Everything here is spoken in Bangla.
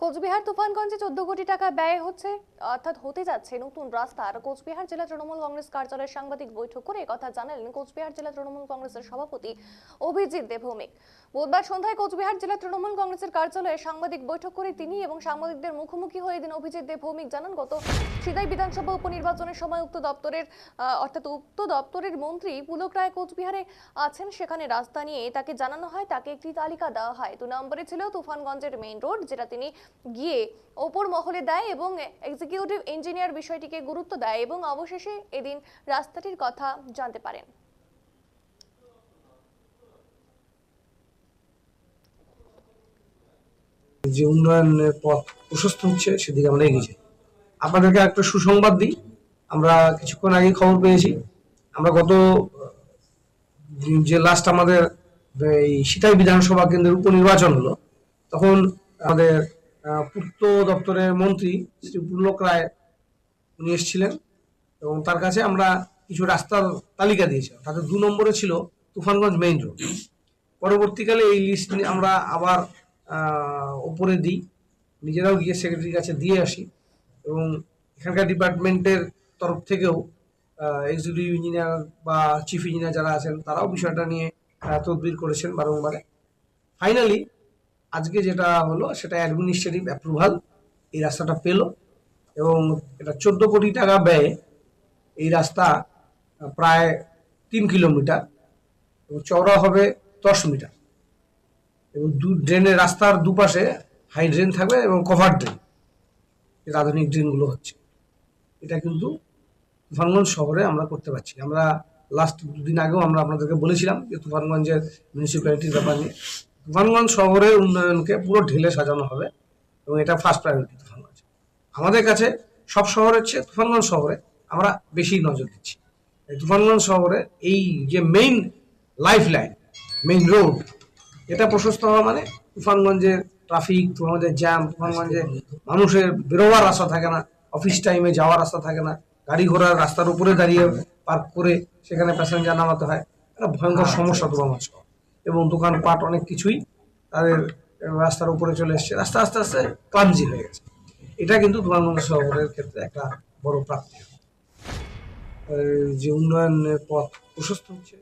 কোচবিহার তুফানগঞ্জে চোদ্দ কোটি টাকা ব্যয় হচ্ছে, অর্থাৎ হতে যাচ্ছে নতুন রাস্তা। আর কোচবিহার জেলা তৃণমূল কংগ্রেস কার্যালয়ের সাংবাদিক বৈঠক করে কথা জানালেন কোচবিহার জেলা তৃণমূল কংগ্রেসের সভাপতি অভিজিৎ দেবভৌমিক বুধবার সন্ধ্যায় কোচবিহার জেলা তৃণমূল কংগ্রেসের কার্যালয়ে সাংবাদিক বৈঠক করে তিনি এবং সাংবাদিকদের মুখোমুখি হয়ে দিন অভিজিৎ দেবভৌমিক জানান, গত সিদাই বিধানসভা উপনির্বাচনের সময় উক্ত দপ্তরের অর্থাৎ উক্ত দপ্তরের মন্ত্রী পুলক রায় কোচবিহারে আছেন। সেখানে রাস্তা নিয়ে তাকে জানানো হয়, তাকে একটি তালিকা দেওয়া হয়। দু নম্বরে ছিল তুফানগঞ্জের মেইন রোড যেটা তিনি গিয়ে ওপর মহলে দেয় এবং এক্সিকিউটিভ ইঞ্জিনিয়ার বিষয়টিকে গুরুত্ব দেয় এবং অবশেষে এদিন রাস্তাটির কথা জানতে পারেন। যে উন্নয়নের পথ প্রশস্ত হচ্ছে, সেদিকে আমরা এগিয়ে যাই। আপনাদেরকে একটা সুসংবাদ দিই। আমরা কিছুক্ষণ আগে খবর পেয়েছি। আমরা গত যে লাস্ট আমাদের, এই সিতাই বিধানসভা কেন্দ্রের উপনির্বাচন হলো, তখন আমাদের পূর্ত দপ্তরের মন্ত্রী শ্রী পুলক রায় উনি এসেছিলেন এবং তার কাছে আমরা কিছু রাস্তার তালিকা দিয়েছিলাম। তাতে দু নম্বরে ছিল তুফানগঞ্জ মেইন রোড। পরবর্তীকালে এই লিস্ট আমরা আবার ওপরে দিই। নিজেরাও গিয়ে সেক্রেটারির কাছে দিয়ে আসি। এবং এখানকার ডিপার্টমেন্টের তরফ থেকেও এক্সিকিউটিভ ইঞ্জিনিয়ার বা চিফ ইঞ্জিনিয়ার যারা আছেন, তারাও বিষয়টা নিয়ে তদবির করেছেন বারংবারে। ফাইনালি আজকে যেটা হলো, সেটা অ্যাডমিনিস্ট্রেটিভ অ্যাপ্রুভাল এই রাস্তাটা পেল এবং এটা চোদ্দ কোটি টাকা ব্যয়ে এই রাস্তা প্রায় তিন কিলোমিটার এবং চওড়া হবে দশ মিটার। এবং দু ড্রেনের রাস্তার দুপাশে হাই ড্রেন থাকবে এবং কভার ড্রেন যেটা আধুনিক ড্রেনগুলো হচ্ছে। এটা কিন্তু তুফানগঞ্জ শহরে আমরা করতে পারছি। আমরা লাস্ট দুদিন আগেও আমরা আপনাদেরকে বলেছিলাম যে তুফানগঞ্জের মিউনিসিপ্যালিটির ব্যাপার নিয়ে। তুফানগঞ্জ শহরের উন্নয়নকে পুরো ঢেলে সাজানো হবে এবং এটা ফার্স্ট প্রায়োরিটি তুফানগঞ্জ। আমাদের কাছে সব শহরের চেয়ে তুফানগঞ্জ শহরে। আমরা বেশি নজর দিচ্ছি। তুফানগঞ্জ শহরে এই যে main life line main road এটা প্রশস্ত হওয়া মানে তুফানগঞ্জের ট্রাফিক তুফানগঞ্জের জ্যাম তুফানগঞ্জে মানুষের বেরোবার রাস্তা থাকে না অফিস টাইমে যাওয়ার রাস্তা থাকে না গাড়ি ঘোড়ার রাস্তার উপরে দাঁড়িয়ে পার্ক করে সেখানে প্যাসেঞ্জার নামাতে হয় একটা ভয়ঙ্কর সমস্যা তুফানগঞ্জ শহর। এবং দোকানপাট অনেক কিছুই তাদের রাস্তার উপরে চলে এসছে রাস্তা আস্তে আস্তে ক্লামজি হয়ে গেছে। এটা কিন্তু তুফানগঞ্জ শহরের ক্ষেত্রে একটা বড় প্রাপ্তি। যে উন্নয়নের পথ প্রশস্ত হচ্ছে